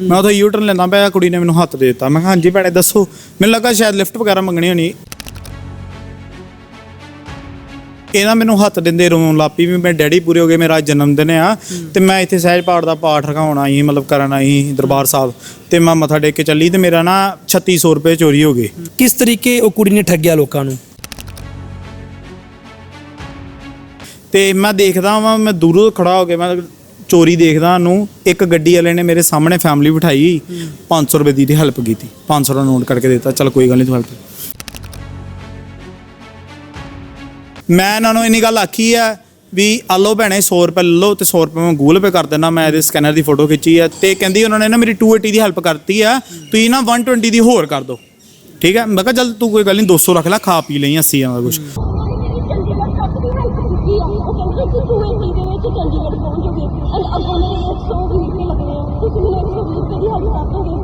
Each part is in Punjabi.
ਮੈਂ ਉਥੇ ਯੂ ਟਰਨ ਲੈਂਦਾ ਪਿਆ ਕੁੜੀ ਨੇ ਮੈਨੂੰ ਹੱਥ ਦੇ ਦਿੱਤਾ। ਮੈਂ ਕਿਹਾ ਹਾਂਜੀ ਭੈਣੇ ਦੱਸੋ। ਮੈਨੂੰ ਲੱਗਾ ਸ਼ਾਇਦ ਲਿਫਟ ਵਗੈਰਾ ਮੰਗਣੀ ਹੋਣੀ। ਇਹਨਾਂ ਮੈਨੂੰ ਹੱਥ ਦਿੰਦੇ ਰੋਣ ਲੱਪੀ ਵੀ ਮੇਰੇ ਡੈਡੀ ਪੂਰੇ ਹੋ ਗਏ ਮੇਰਾ ਜਨਮ ਦਿਨ ਆ। ਤੇ ਮੈਂ ਇੱਥੇ ਸਹਿਜ ਪਾਠ ਦਾ ਪਾਠ ਰਖਾਉਣ ਆਈ ਮਤਲਬ ਕਰਨ ਆਈ ਦਰਬਾਰ ਸਾਹਿਬ। ਤੇ ਮੈਂ ਮੱਥਾ ਟੇਕ ਕੇ ਚੱਲੀ ਤੇ ਮੇਰਾ ਨਾ 3600 ਰੁਪਏ ਚੋਰੀ ਹੋ ਗਏ। ਕਿਸ ਤਰੀਕੇ ਉਹ ਕੁੜੀ ਨੇ ਠੱਗਿਆ ਲੋਕਾਂ ਨੂੰ? ਤੇ ਮੈਂ ਦੇਖਦਾ ਵਾਂ ਮੈਂ ਦੂਰੋਂ ਖੜਾ ਹੋ ਕੇ ਮੈਂ ਚੋਰੀ ਦੇਖਦਾ ਨੂੰ ਇੱਕ ਗੱਡੀ ਵਾਲੇ ਨੇ ਮੇਰੇ ਸਾਹਮਣੇ ਫੈਮਿਲੀ ਬਿਠਾਈ 500 ਰੁਪਏ ਦੀ ਹੈਲਪ ਕੀਤੀ। 500 ਦਾ ਨੋਟ ਕਰਕੇ ਦਿੱਤਾ, ਚਲ ਕੋਈ ਗੱਲ ਨਹੀਂ ਤੂੰ ਹੈਲਪ ਮੈਂ ਇਹਨਾਂ ਨੂੰ ਇੰਨੀ ਗੱਲ ਆਖੀ ਆ ਵੀ ਆ ਲਓ ਭੈਣੇ 100 ਰੁਪਏ ਲੈ ਲਓ ਤੇ 100 ਰੁਪਏ ਮੈਂ ਗੂਗਲ ਪੇ ਕਰ ਦਿੰਦਾ, ਮੈਂ ਇਹਦੇ ਸਕੈਨਰ ਦੀ ਫੋਟੋ ਖਿੱਚੀ ਆ ਤੇ ਕਹਿੰਦੀ ਉਹਨਾਂ ਨੇ ਨਾ ਮੇਰੀ 280 ਦੀ ਹੈਲਪ ਕਰਤੀ ਆ, ਤੁਸੀਂ ਨਾ 120 ਦੀ ਹੋਰ ਕਰ ਦਿਓ। ਠੀਕ ਹੈ ਮੈਂ ਕਿਹਾ ਚੱਲ ਤੂੰ ਕੋਈ ਗੱਲ ਨਹੀਂ 200 ਰੱਖ ਲੈ, ਖਾ ਪੀ ਲਈ 80 ਦਾ ਕੁਝ ਚੰਡੀਗੜ੍ਹ ਤੱਕ ਦੀ ਐਂਡ ਅੱਗੋਂ ਮੇਰੇ 120 ਰੁਪਏ ਲੱਗਣੇ। ਆ ਤੁਸੀਂ ਮੈਨੂੰ 120 ਰੁਪਏ ਦੀ ਹੈਲਪ ਕਰ ਦੋਗੇ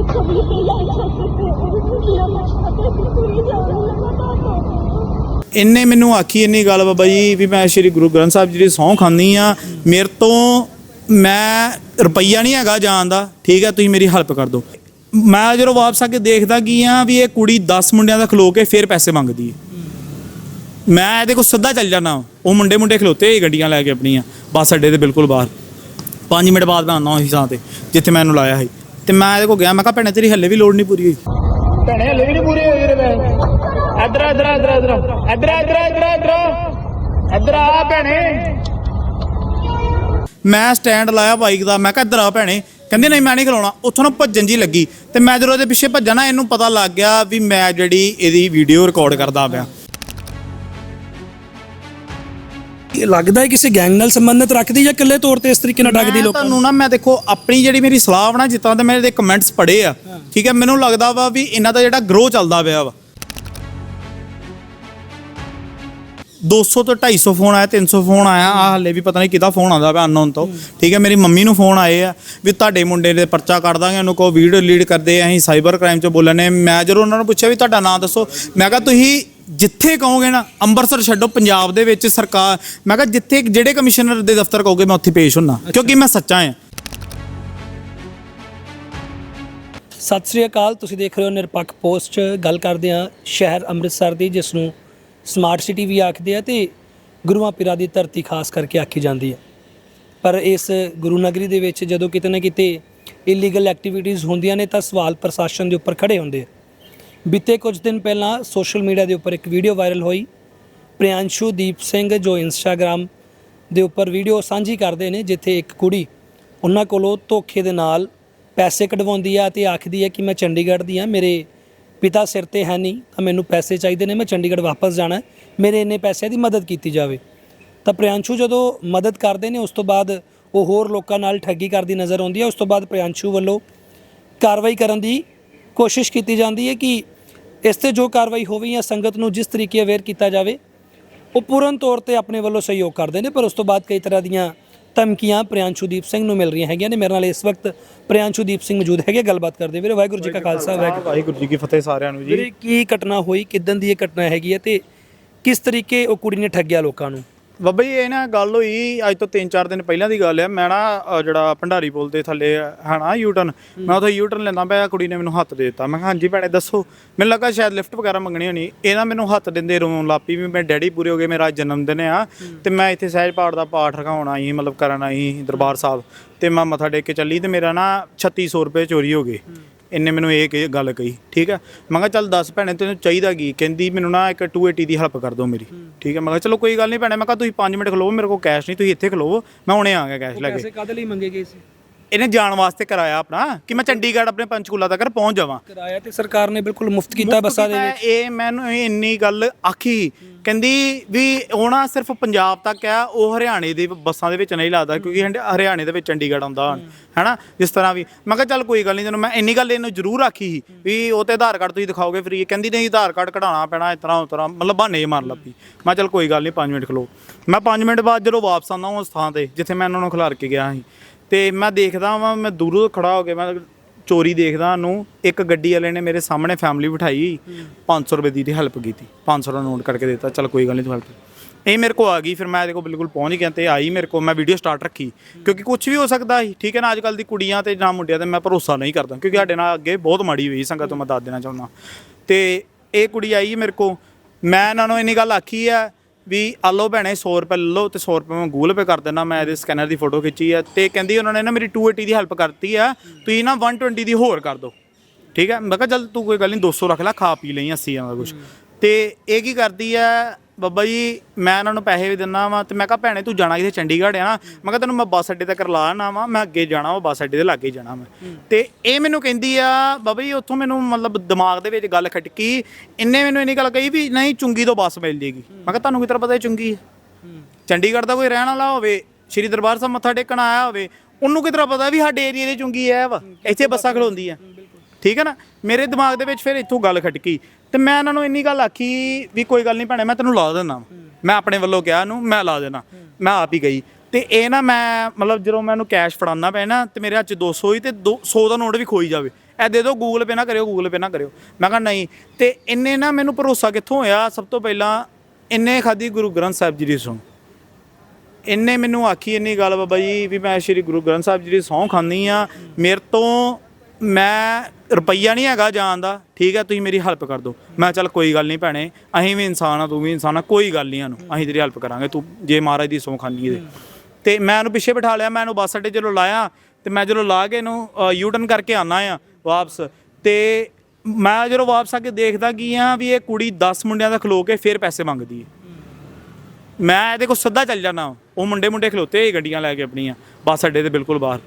120 ਰੁਪਏ ਜਾਂ 180 ਰੁਪਏ ਉਹ ਵੀ ਤੁਸੀਂ? ਨਾ ਮੈਂ ਪੂਰੀ ਜਾਣ ਨੂੰ ਲਗਾਤਾਰ ਦੋ ਇੰਨੇ ਮੈਨੂੰ ਆਖੀ ਇੰਨੀ ਗੱਲ ਬਾਬਾ ਜੀ ਵੀ ਮੈਂ ਸ਼੍ਰੀ ਗੁਰੂ ਗ੍ਰੰਥ ਸਾਹਿਬ ਜੀ ਦੀ ਸਹੁੰ ਖਾਂਦੀ ਆ ਮੇਰੇ ਤੋਂ ਮੈਂ ਰੁਪਈਆ ਨਹੀਂ ਹੈਗਾ ਜਾਣ ਦਾ। ਠੀਕ ਹੈ, ਤੁਸੀਂ ਮੇਰੀ ਹੈਲਪ ਕਰ ਦਿਓ। ਮੈਂ ਜਦੋਂ ਵਾਪਸ ਆ ਕੇ ਦੇਖਦਾ ਕੀ ਆ ਵੀ ਇਹ ਕੁੜੀ 10 ਮੁੰਡਿਆਂ ਦਾ ਖਲੋ ਕੇ ਫਿਰ ਪੈਸੇ ਮੰਗਦੀ ਹੈ। ਮੈਂ ਇਹਦੇ ਕੋਲ ਸਿੱਧਾ ਚੱਲ ਜਾਣਾ ਉਹ ਮੁੰਡੇ ਮੁੰਡੇ ਖਲੋਤੇ ਗੱਡੀਆਂ ਲੈ ਕੇ ਆਪਣੀਆਂ। ਬੱਸ ਅੱਡੇ ਦੇ ਬਿਲਕੁਲ ਬਾਹਰ। 5 ਮਿੰਟ ਬਾਅਦ ਮੈਂ ਆਉਣਾ ਉਸ ਥਾਂ ਤੇ ਜਿੱਥੇ ਮੈਂ ਇਹਨੂੰ ਲਾਇਆ ਸੀ। ਤੇ ਮੈਂ ਇਹਦੇ ਕੋਲ ਗਿਆ ਮੈਂ ਕਿਹਾ ਭੈਣੇ ਤੇਰੀ ਹੱਲੇ ਵੀ ਲੋੜ ਨਹੀਂ ਪੂਰੀ ਹੋਈ। ਭੈਣੇ ਹਲੇ ਵੀ ਨਹੀਂ ਪੂਰੀ ਹੋਈ ਰੇ ਮੈਂ। ਇਧਰ ਇਧਰ ਇਧਰ ਇਧਰ ਇਧਰ ਇਧਰ ਇਧਰ ਇਧਰ ਇਧਰ ਆ ਭੈਣੇ। ਮੈਂ ਸਟੈਂਡ ਲਾਇਆ ਬਾਈਕ ਦਾ। ਮੈਂ ਕਿਹਾ ਇੱਧਰ ਆ ਭੈਣੇ। ਕਹਿੰਦੀ ਨਹੀਂ ਮੈਂ ਨਹੀਂ ਖਲਾਉਣਾ ਉੱਥੋਂ ਨਾ ਭੱਜਣ ਜੀ ਲੱਗੀ। ਤੇ ਮੈਂ ਜਦੋਂ ਉਹਦੇ ਪਿੱਛੇ ਭੱਜਾ ਨਾ ਇਹਨੂੰ ਪਤਾ ਲੱਗ ਗਿਆ ਵੀ ਮੈਂ ਜਿਹੜੀ ਇਹਦੀ ਵੀਡੀਓ ਰਿਕਾਰਡ ਕਰਦਾ ਪਿਆ। ਇਹ ਲੱਗਦਾ ਹੈ ਕਿਸੇ ਗੈਂਗ ਨਾਲ ਸੰਬੰਧਿਤ ਰੱਖਦੀ ਜਾਂ ਇਕੱਲੇ ਤੌਰ ਤੇ ਇਸ ਤਰੀਕੇ ਨਾਲ ਠੱਗਦੀ ਮੈਂ ਲੋਕਾਂ ਨੂੰ ਤੁਹਾਨੂੰ ਨਾ ਮੈਂ ਦੇਖੋ ਆਪਣੀ ਜਿਹੜੀ ਮੇਰੀ ਸਲਾਹ ਬਣਾ ਜਿੱਤਾਂ ਤੇ ਮੇਰੇ ਕਮੈਂਟਸ ਪੜੇ ਆ ਠੀਕ ਹੈ ਮੈਨੂੰ ਲੱਗਦਾ ਵਾ ਵੀ ਇਹਨਾਂ ਦਾ ਜਿਹੜਾ ਗਰੋ ਚੱਲਦਾ ਪਿਆ ਵਾ। 200 ਤੋਂ 250 ਫੋਨ ਆਇਆ 300 ਫੋਨ ਆਇਆ ਆ ਹਲੇ ਵੀ ਪਤਾ ਨਹੀਂ ਕਿਹਦਾ ਫੋਨ ਆਉਂਦਾ ਪਿਆ ਅਨਨੋਨ ਤੋਂ। ਠੀਕ ਹੈ ਮੇਰੀ ਮੰਮੀ ਨੂੰ ਫੋਨ ਆਏ ਆ ਵੀ ਤੁਹਾਡੇ ਮੁੰਡੇ ਦੇ ਪਰਚਾ ਕਰ ਦਾਂਗੇ ਉਹਨੂੰ ਕੋ ਵੀਡੀਓ ਲੀਡ ਕਰਦੇ ਆ ਅਸੀਂ ਸਾਈਬਰ ਕ੍ਰਾਈਮ ਚ ਬੋਲਣੇ ਮੈਂ ਜਦੋਂ ਉਹਨਾਂ ਨੂੰ ਪੁੱਛਿਆ ਵੀ ਤੁਹਾਡਾ ਨਾਮ ਦੱਸੋ ਮੈਂ ਕਿਹਾ ਤੁਸੀਂ ਜਿੱਥੇ ਕਹੋਗੇ ਨਾ ਅੰਮ੍ਰਿਤਸਰ ਛੱਡੋ ਪੰਜਾਬ ਦੇ ਵਿੱਚ ਸਰਕਾਰ ਮੈਂ ਕਿਹਾ ਜਿੱਥੇ ਜਿਹੜੇ ਕਮਿਸ਼ਨਰ ਦੇ ਦਫ਼ਤਰ ਕਹੋਗੇ ਮੈਂ ਉੱਥੇ ਪੇਸ਼ ਹੁੰਨਾ ਕਿਉਂਕਿ ਮੈਂ ਸੱਚਾ ਹਾਂ। ਸਤਿ ਸ੍ਰੀ ਅਕਾਲ ਤੁਸੀਂ ਦੇਖ ਰਹੇ ਹੋ ਨਿਰਪੱਖ ਪੋਸਟ ਗੱਲ ਕਰਦੇ ਹਾਂ ਸ਼ਹਿਰ ਅੰਮ੍ਰਿਤਸਰ ਦੀ ਜਿਸ ਨੂੰ ਸਮਾਰਟ ਸਿਟੀ ਵੀ ਆਖਦੇ ਆ ਤੇ ਗੁਰੂਆਂ ਪੀਰਾਂ ਦੀ ਧਰਤੀ ਖਾਸ ਕਰਕੇ ਆਖੀ ਜਾਂਦੀ ਹੈ। ਪਰ ਇਸ ਗੁਰੂ ਨਗਰੀ ਦੇ ਵਿੱਚ ਜਦੋਂ ਕਿਤੇ ਨਾ ਕਿਤੇ ਇਲੀਗਲ ਐਕਟੀਵਿਟੀਜ਼ ਹੁੰਦੀਆਂ ਨੇ ਤਾਂ ਸਵਾਲ ਪ੍ਰਸ਼ਾਸਨ ਦੇ ਉੱਪਰ ਖੜੇ ਹੁੰਦੇ ਆ। ਬੀਤੇ ਕੁਝ ਦਿਨ ਪਹਿਲਾਂ ਸੋਸ਼ਲ ਮੀਡੀਆ ਦੇ ਉੱਪਰ ਇੱਕ ਵੀਡੀਓ ਵਾਇਰਲ ਹੋਈ। ਪ੍ਰਿਆੰਸ਼ੂ ਦੀਪ ਸਿੰਘ ਜੋ ਇੰਸਟਾਗ੍ਰam ਦੇ ਉੱਪਰ ਵੀਡੀਓ ਸਾਂਝੀ ਕਰਦੇ ਨੇ, ਜਿੱਥੇ ਇੱਕ ਕੁੜੀ ਉਹਨਾਂ ਕੋਲੋਂ ਧੋਖੇ ਦੇ ਨਾਲ ਪੈਸੇ ਕਢਵਾਉਂਦੀ ਆ ਤੇ ਆਖਦੀ ਹੈ ਕਿ ਮੈਂ ਚੰਡੀਗੜ੍ਹ ਦੀ ਆ, ਮੇਰੇ ਪਿਤਾ ਸਿਰ ਤੇ ਹੈ ਨਹੀਂ, ਤਾਂ ਮੈਨੂੰ ਪੈਸੇ ਚਾਹੀਦੇ ਨੇ, ਮੈਂ ਚੰਡੀਗੜ੍ਹ ਵਾਪਸ ਜਾਣਾ ਮੇਰੇ ਇੰਨੇ ਪੈਸੇ ਦੀ ਮਦਦ ਕੀਤੀ ਜਾਵੇ। ਤਾਂ ਪ੍ਰਿਆੰਸ਼ੂ ਜਦੋਂ ਮਦਦ ਕਰਦੇ ਨੇ, ਉਸ ਤੋਂ ਬਾਅਦ ਉਹ ਹੋਰ ਲੋਕਾਂ ਨਾਲ ਠੱਗੀ ਕਰਦੀ ਨਜ਼ਰ ਆਉਂਦੀ ਹੈ ਉਸ ਤੋਂ ਬਾਅਦ ਪ੍ਰਿਆੰਸ਼ੂ ਵੱਲੋਂ ਕਾਰਵਾਈ ਕਰਨ ਦੀ ਕੋਸ਼ਿਸ਼ ਕੀਤੀ ਜਾਂਦੀ ਹੈ ਕਿ ਇਸ ਤੇ ਜੋ ਕਾਰਵਾਈ ਹੋਵੇ ਜਾਂ ਸੰਗਤ ਨੂੰ ਜਿਸ ਤਰੀਕੇ ਅਵੇਅਰ ਕੀਤਾ ਜਾਵੇ ਉਹ ਪੂਰਨ ਤੌਰ ਤੇ ਆਪਣੇ ਵੱਲੋਂ ਸਹਿਯੋਗ ਕਰਦੇ ਨੇ ਪਰ ਉਸ ਤੋਂ ਬਾਅਦ ਕਈ ਤਰ੍ਹਾਂ ਦੀਆਂ ਧਮਕੀਆਂ ਪ੍ਰਿਆੰਸ਼ੂਦੀਪ ਸਿੰਘ ਨੂੰ ਮਿਲ ਰਹੀਆਂ ਹੈਗੀਆਂ ਨੇ। ਮੇਰੇ ਨਾਲ ਇਸ ਵਕਤ ਪ੍ਰਿਆੰਸ਼ੂਦੀਪ ਸਿੰਘ ਮੌਜੂਦ ਹੈਗੇ ਗੱਲਬਾਤ ਕਰਦੇ ਵੀਰੇ। ਵਾਹਿਗੁਰੂ ਜੀ ਕਾ ਖਾਲਸਾ ਵਾਹਿਗੁਰੂ ਵਾਹਿਗੁਰੂ ਜੀ ਕੀ ਫਤਿਹ ਸਾਰਿਆਂ ਨੂੰ ਜੀ। ਵੀਰੇ ਕੀ ਘਟਨਾ ਹੋਈ ਕਿਦਾਂ ਦੀ ਇਹ ਘਟਨਾ ਹੈਗੀ ਹੈ ਤੇ ਕਿਸ ਤਰੀਕੇ ਉਹ ਕੁੜੀ ਨੇ ਠੱਗਿਆ ਲੋਕਾਂ ਨੂੰ? ਬਾਬਾ ਜੀ ਇਹ ਨਾ ਗੱਲ ਹੋਈ ਅੱਜ ਤੋਂ 3-4 ਦਿਨ ਪਹਿਲਾਂ ਦੀ ਗੱਲ ਹੈ ਮੈਂ ਨਾ ਜਿਹੜਾ ਭੰਡਾਰੀ ਪੁਲ ਦੇ ਥੱਲੇ ਹੈ ਨਾ ਯੂਟਰਨ ਮੈਂ ਉਥੇ ਯੂਟਰਨ ਲੈਂਦਾ ਪਿਆ ਕੁੜੀ ਨੇ ਮੈਨੂੰ ਹੱਥ ਦੇ ਦਿੱਤਾ। ਮੈਂ ਕਿਹਾ ਹਾਂਜੀ ਭੈਣੇ ਦੱਸੋ। ਮੈਨੂੰ ਲੱਗਾ ਸ਼ਾਇਦ ਲਿਫਟ ਵਗੈਰਾ ਮੰਗਣੀ ਹੋਣੀ। ਇਹਨਾਂ ਮੈਨੂੰ ਹੱਥ ਦਿੰਦੇ ਰੋਣ ਲੱਪੀ ਵੀ ਮੇਰੇ ਡੈਡੀ ਪੂਰੇ ਹੋ ਗਏ ਮੇਰਾ ਜਨਮ ਦਿਨ ਆ। ਤੇ ਮੈਂ ਇੱਥੇ ਸਹਿਜ ਪਾਠ ਦਾ ਪਾਠ ਰਖਾਉਣ ਆਈ ਸੀ, ਮਤਲਬ ਕਰਨ ਆਈ ਸੀ ਦਰਬਾਰ ਸਾਹਿਬ। ਤੇ ਮੈਂ ਮੱਥਾ ਟੇਕ ਕੇ ਚੱਲੀ ਤੇ ਮੇਰਾ ਨਾ 3600 ਰੁਪਏ ਚੋਰੀ ਹੋ ਗਏ। ਇਹਨੇ ਮੈਨੂੰ ਇਹ ਕਿ- ਗੱਲ ਕਹੀ ਠੀਕ ਹੈ? ਮੈਂ ਕਿਹਾ ਚੱਲ ਦੱਸ ਭੈਣੇ ਤੈਨੂੰ ਚਾਹੀਦਾ ਕੀ? ਕਹਿੰਦੀ ਮੈਨੂੰ ਨਾ ਇੱਕ 280 ਦੀ ਹੈਲਪ ਕਰ ਦਿਓ ਮੇਰੀ ਠੀਕ ਹੈ? ਮੈਂ ਕਿਹਾ ਚਲੋ ਕੋਈ ਗੱਲ ਨਹੀਂ ਭੈਣੇ ਮੈਂ ਕਿਹਾ ਤੁਸੀਂ 5 ਮਿੰਟ ਖਲੋਵੋ ਮੇਰੇ ਕੋਲ ਕੈਸ਼ ਨਹੀਂ ਤੁਸੀਂ ਇੱਥੇ ਖਲੋਵੋ ਮੈਂ ਹੁਣੇ ਆ ਗਿਆ ਕੈਸ਼ ਲੈ ਕੇ। ਪੈਸੇ ਕਾਦੇ ਲਈ ਮੰਗੇ ਗਏ ਸੀ? ਇਹਨੇ ਜਾਣ ਵਾਸਤੇ ਕਰਾਇਆ ਆਪਣਾ ਕਿ ਮੈਂ ਚੰਡੀਗੜ੍ਹ ਆਪਣੇ ਪੰਚਕੂਲਾ ਤੱਕ ਪਹੁੰਚ ਜਾਵਾਂ। ਕਿਰਾਇਆ ਤੇ ਸਰਕਾਰ ਨੇ ਬਿਲਕੁਲ ਮੁਫਤ ਕੀਤਾ ਬੱਸਾਂ ਦੇ ਵਿੱਚ। ਇਹ ਮੈਨੂੰ ਇਹ ਇੰਨੀ ਗੱਲ ਆਖੀ। ਕਹਿੰਦੀ ਵੀ ਹੋਣਾ ਸਿਰਫ ਪੰਜਾਬ ਤੱਕ ਆ ਉਹ ਹਰਿਆਣੇ ਦੀ ਬੱਸਾਂ ਦੇ ਵਿੱਚ ਨਹੀਂ ਲੱਗਦਾ ਕਿਉਂਕਿ ਹਰਿਆਣੇ ਦੇ ਵਿੱਚ ਚੰਡੀਗੜ੍ਹ ਆਉਂਦਾ ਹੁਣ ਹੈਨਾ? ਜਿਸ ਤਰ੍ਹਾਂ ਵੀ। ਮੈਂ ਕਿਹਾ ਚੱਲ ਕੋਈ ਗੱਲ ਨਹੀਂ ਤੈਨੂੰ ਮੈਂ ਇੰਨੀ ਗੱਲ ਇਹਨੂੰ ਜ਼ਰੂਰ ਆਖੀ ਸੀ ਵੀ ਉਹ ਤੇ ਆਧਾਰ ਕਾਰਡ ਤੁਸੀਂ ਦਿਖਾਓਗੇ ਫ੍ਰੀ ਕਹਿੰਦੀ ਨਹੀਂ ਆਧਾਰ ਕਾਰਡ ਕਢਾਉਣਾ ਪੈਣਾ ਇਸ ਤਰ੍ਹਾਂ ਉਸ ਤਰ੍ਹਾਂ ਮਤਲਬ ਬਹਾਨੇ ਮਾਰ ਲੱਪੀ ਮੈਂ ਚੱਲ ਕੋਈ ਗੱਲ ਨਹੀਂ 5 ਮਿੰਟ ਖਲੋ। ਮੈਂ 5 ਮਿੰਟ ਬਾਅਦ ਜਦੋਂ ਵਾਪਸ ਆਉਂਦਾ ਉਸ ਥਾਂ ਤੇ ਜਿੱਥੇ ਮੈਂ ਇਹਨਾਂ ਨੂੰ ਖਿਲਾਰ ਕੇ ਗਿਆ ਸੀ। ਤੇ ਮੈਂ ਦੇਖਦਾ ਵਾਂ, ਮੈਂ ਦੂਰੋਂ ਖੜਾ ਹੋ ਕੇ ਮੈਂ ਚੋਰੀ ਦੇਖਦਾ ਨੂੰ, ਇੱਕ ਗੱਡੀ ਵਾਲੇ ਨੇ ਮੇਰੇ ਸਾਹਮਣੇ ਫੈਮਿਲੀ ਬਿਠਾਈ 500 ਰੁਪਏ ਦੀ ਦੀ ਹੈਲਪ ਕੀਤੀ। 500 ਦਾ ਨੋਟ ਕਰਕੇ ਦਿੱਤਾ, ਚਲ ਕੋਈ ਗੱਲ ਨਹੀਂ ਤੂੰ ਹੈਲਪ ਇਹ ਮੇਰੇ ਕੋ ਆ ਗਈ, ਫਿਰ ਮੈਂ ਇਹਦੇ ਕੋ ਬਿਲਕੁਲ ਪਹੁੰਚ ਗਿਆ ਤੇ ਆਈ ਮੇਰੇ ਕੋ ਮੈਂ ਵੀਡੀਓ ਸਟਾਰਟ ਰੱਖੀ। ਕਿਉਂਕਿ ਕੁਝ ਵੀ ਹੋ ਸਕਦਾ ਸੀ, ਠੀਕ ਹੈ ਨਾ ਅੱਜ ਕੱਲ ਦੀ ਕੁੜੀਆਂ ਤੇ ਜਾਂ ਮੁੰਡਿਆਂ ਤੇ ਮੈਂ ਭਰੋਸਾ ਨਹੀਂ ਕਰਦਾ, ਕਿਉਂਕਿ ਸਾਡੇ ਨਾਲ ਅੱਗੇ ਬਹੁਤ ਮਾੜੀ ਹੋਈ ਸੰਗਤ, ਤੋਂ ਮੈਂ ਦੱਸ ਦੇਣਾ ਚਾਹੁੰਦਾ। ਤੇ ਇਹ ਕੁੜੀ ਆਈ ਮੇਰੇ ਕੋ ਮੈਂ ਇਹਨਾਂ ਨੂੰ ਇੰਨੀ ਗੱਲ ਆਖੀ ਹੈ ਵੀ ਆ ਲਓ ਭੈਣੇ 100 ਰੁਪਏ ਲੈ ਲਓ ਤੇ 100 ਰੁਪਏ ਮੈਂ ਗੂਗਲ ਪੇ ਕਰ ਦਿੰਦਾ, ਮੈਂ ਇਹਦੇ ਸਕੈਨਰ ਦੀ ਫੋਟੋ ਖਿੱਚੀ ਆ ਤੇ ਕਹਿੰਦੀ ਉਹਨਾਂ ਨੇ ਨਾ ਮੇਰੀ 280 ਦੀ ਹੈਲਪ ਕਰਤੀ ਆ, ਤੁਸੀਂ ਨਾ 120 ਦੀ ਹੋਰ ਕਰ ਦਿਓ ਠੀਕ ਹੈ ਮੈਂ ਕਿਹਾ ਚੱਲ ਤੂੰ ਕੋਈ ਗੱਲ ਨਹੀਂ 200 ਰੱਖ ਲੈ, ਖਾ ਪੀ ਲਈ, ਅਸੀਂ ਆਵਾਂ ਕੁਝ ਤੇ ਇਹ ਕੀ ਕਰਦੀ ਆ ਬੱਬਾ ਜੀ ਮੈਂ ਇਹਨਾਂ ਨੂੰ ਪੈਸੇ ਵੀ ਦਿੰਦਾ ਵਾਂ ਤੇ ਮੈਂ ਕਿਹਾ ਭੈਣੇ ਤੂੰ ਜਾਣਾ ਕਿਤੇ ਚੰਡੀਗੜ੍ਹ ਆ ਨਾ? ਮੈਂ ਕਿਹਾ ਤੈਨੂੰ ਮੈਂ ਬੱਸ ਅੱਡੇ ਤੱਕ ਲਾ ਆਣਾ ਵਾਂ ਮੈਂ ਅੱਗੇ ਜਾਣਾ ਵਾ ਬੱਸ ਅੱਡੇ ਦੇ ਲਾਗੇ ਹੀ ਜਾਣਾ ਮੈਂ ਤੇ ਇਹ ਮੈਨੂੰ ਕਹਿੰਦੀ ਆ ਬਾਬਾ ਜੀ ਉੱਥੋਂ ਮੈਨੂੰ ਮਤਲਬ ਦਿਮਾਗ ਦੇ ਵਿੱਚ ਗੱਲ ਖਟਕੀ ਇਹਨੇ ਮੈਨੂੰ ਇੰਨੀ ਗੱਲ ਕਹੀ ਵੀ ਨਹੀਂ ਚੁੰਗੀ ਤੋਂ ਬੱਸ ਮਿਲ ਜੇਗੀ ਮੈਂ ਕਿਹਾ ਤੁਹਾਨੂੰ ਕਿਤਰਾ ਪਤਾ ਇਹ ਚੁੰਗੀ ਹੈ। ਚੰਡੀਗੜ੍ਹ ਦਾ ਕੋਈ ਰਹਿਣ ਵਾਲਾ ਹੋਵੇ ਸ਼੍ਰੀ ਦਰਬਾਰ ਸਾਹਿਬ ਮੱਥਾ ਟੇਕਣ ਆਇਆ ਹੋਵੇ ਉਹਨੂੰ ਕਿਤਰਾ ਪਤਾ ਵੀ ਸਾਡੇ ਏਰੀਆ ਦੀ ਚੁੰਗੀ ਹੈ ਵਾ ਇੱਥੇ ਬੱਸਾਂ ਖਲੋਂਦੀ ਆ ਠੀਕ ਹੈ ਨਾ? ਮੇਰੇ ਦਿਮਾਗ ਦੇ ਵਿੱਚ ਫਿਰ ਇੱਥੋਂ ਗੱਲ ਖਟਕੀ। ਤੇ ਮੈਂ ਇਹਨਾਂ ਨੂੰ ਇੰਨੀ ਗੱਲ ਆਖੀ ਵੀ ਕੋਈ ਗੱਲ ਨਹੀਂ ਭੈਣੇ, ਮੈਂ ਤੈਨੂੰ ਲਾ ਦਿੰਦਾ ਮੈਂ ਆਪਣੇ ਵੱਲੋਂ ਕਿਹਾ ਇਹਨੂੰ, ਮੈਂ ਲਾ ਦੇਣਾ। ਮੈਂ ਆਪ ਹੀ ਗਈ। ਤੇ ਇਹ ਨਾ ਮੈਂ, ਮਤਲਬ ਜਦੋਂ ਮੈਨੂੰ ਕੈਸ਼ ਫੜਾਉਣਾ ਪਏ ਨਾ, ਤੇ ਮੇਰੇ ਹੱਥ 'ਚ 200 ਹੀ ਤੇ 100 ਦਾ ਨੋਟ ਵੀ ਖੋਈ ਜਾਵੇ। ਇਹ ਦੇ ਦਿਓ ਗੂਗਲ ਪੇ ਨਾ ਕਰਿਓ ਗੂਗਲ ਪੇ ਨਾ ਕਰਿਓ। ਮੈਂ ਕਿਹਾ ਨਹੀਂ। ਤੇ ਇੰਨੇ ਨਾ ਮੈਨੂੰ ਭਰੋਸਾ ਕਿੱਥੋਂ ਹੋਇਆ? ਸਭ ਤੋਂ ਪਹਿਲਾਂ ਇੰਨੇ ਖਾਦੀ ਗੁਰੂ ਗ੍ਰੰਥ ਸਾਹਿਬ ਜੀ ਦੀ ਸੁਣ। ਇੰਨੇ ਮੈਨੂੰ ਆਖੀ ਇੰਨੀ ਗੱਲ ਬਾਬਾ ਜੀ ਵੀ ਮੈਂ ਸ਼੍ਰੀ ਗੁਰੂ ਗ੍ਰੰਥ ਸਾਹਿਬ ਜੀ ਦੀ ਸਹੁੰ ਖਾਂਦੀ ਆ ਮੇਰੇ ਤੋਂ ਮੈਂ ਰੁਪਈਆ ਨਹੀਂ ਹੈਗਾ ਜਾਣ ਦਾ, ਠੀਕ ਹੈ, ਤੁਸੀਂ ਮੇਰੀ ਹੈਲਪ ਕਰ ਦਿਓ। ਮੈਂ ਚੱਲ ਕੋਈ ਗੱਲ ਨਹੀਂ ਭੈਣੇ, ਅਸੀਂ ਵੀ ਇਨਸਾਨ ਆ, ਤੂੰ ਵੀ ਇਨਸਾਨ ਆ, ਕੋਈ ਗੱਲ ਨਹੀਂ ਸਾਨੂੰ, ਅਸੀਂ ਤੇਰੀ ਹੈਲਪ ਕਰਾਂਗੇ, ਤੂੰ ਜੇ ਮਹਾਰਾਜ ਦੀ ਸੌਂ ਖਾਂਦੀ ਦੇ ਤੇ ਮੈਂ ਉਹਨੂੰ ਪਿੱਛੇ ਬਿਠਾ ਲਿਆ, ਮੈਂ ਉਹਨੂੰ ਬੱਸ ਅੱਡੇ ਜਦੋਂ ਲਾਇਆ, ਤੇ ਮੈਂ ਜਦੋਂ ਲਾ ਕੇ ਇਹਨੂੰ ਯੂ ਟਰਨ ਕਰਕੇ ਆਨਾ ਆ, ਵਾਪਸ। ਤੇ ਮੈਂ ਜਦੋਂ ਵਾਪਸ ਆ ਕੇ ਦੇਖਦਾ ਕੀ ਆ ਵੀ ਇਹ ਕੁੜੀ 10 ਮੁੰਡਿਆਂ ਦਾ ਖਲੋ ਕੇ ਫਿਰ ਪੈਸੇ ਮੰਗਦੀ ਹੈ ਮੈਂ ਇਹਦੇ ਕੋਲ ਸਿੱਧਾ ਚੱਲ ਜਾਣਾ ਉਹ ਮੁੰਡੇ ਮੁੰਡੇ ਖਲੋਤੇ ਗੱਡੀਆਂ ਲੈ ਕੇ ਆਪਣੀਆਂ, ਬੱਸ ਅੱਡੇ ਦੇ ਬਿਲਕੁਲ ਬਾਹਰ।